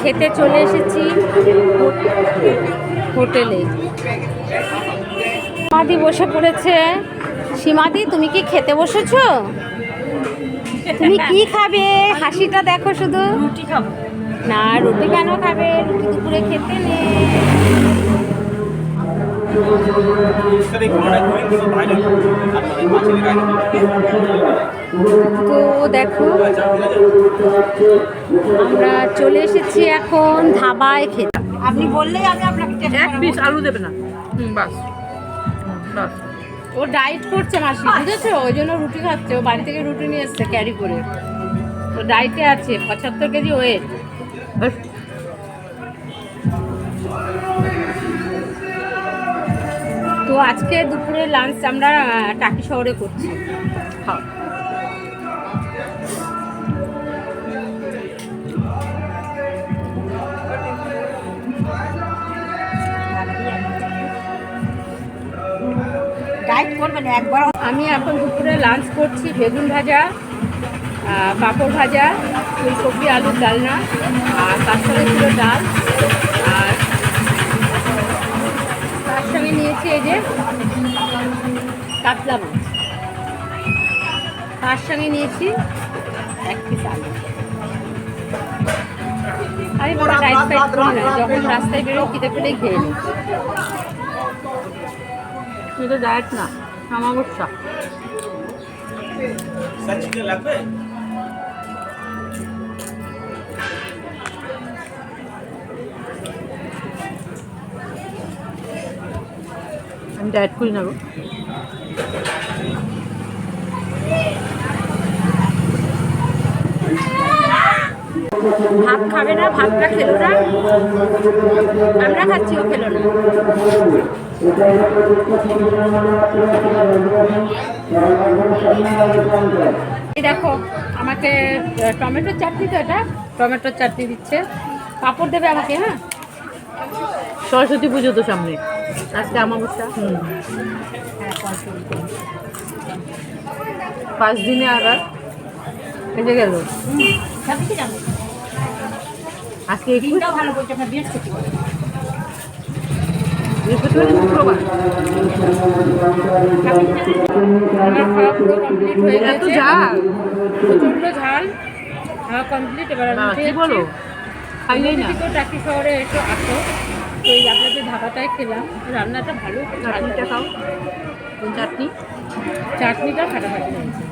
খেতে চলে এসেছি হোটেলে। সীমাদি বসে পড়েছে। সীমাদি তুমি কি খেতে বসেছ? তুমি কি খাবে? হাসিটা দেখো শুধু। রুটি খাব। না রুটি কেন খাবে? রুটি দুপুরে খেতে নেই। তো দেখো আমরা চলে এসেছি এখন ধাবায় খেতে। আপনি বললেই আমি আপনাকে এক পিস আলু দেবে না। হুম বাস। বাস। ও ডায়েট করছে মাসি বুঝেছ? ওই জন্য রুটি খাচ্ছে। ও বাড়ি থেকে রুটি নিয়ে এসছে ক্যারি করে। ও ডায়েটে আছে পঁচাত্তর কেজি ওয়েট তো আজকে দুপুরে লাঞ্চ আমরা টাকি শহরে করছি। খাও করবেন একবার। আমি এখন দুপুরে লাঞ্চ করছি বেগুন ভাজা পাঁপড় ভাজা ফুলকপি আলুর ডালনা আর তার সঙ্গে ছিল ডাল আর তার সঙ্গে নিয়েছি এই যে কাতলা মাছ। তার সঙ্গে নিয়েছি এক পিস আলু। আমি বড় ডাইট ফাইট করি না যখন রাস্তায় বেরোই খিদে পেলেই খেয়ে নিই এটা ডায়েট না সচ্চি কে লাগবে? আমি ডায়েট করি না গো। ভাত খাবে না ভাতটা খেলো না। আমরা খাচ্ছি ও খেলো না। এই দেখো আমাকে টমেটোর চাটনি তো এটা? টমেটোর চাটনি দিচ্ছে। পাঁপড় দেবে আমাকে হ্যাঁ? সরস্বতী পুজো তো সামনে। আজকে আমাবস্যা। হুম। পাঁচ দিনে আগার এসে গেল। আজকে ভালো বলছে আপনার বৃহস্পতিবার বৃহস্পতিবার শুক্রবার। খাওয়া পুরো কমপ্লিট হয়ে গেছে ঝাল। প্রচণ্ড ঝাল। খাওয়া কমপ্লিট এবার আমি বলো? খাইলেই না। শহরে এসে আসো তো এই আপনাদের ধাবাটায় খেলাম রান্নাটা ভালো চাটনিটা খাও। চাটনি? চাটনিটা ফাটাফাটি। হয়েছে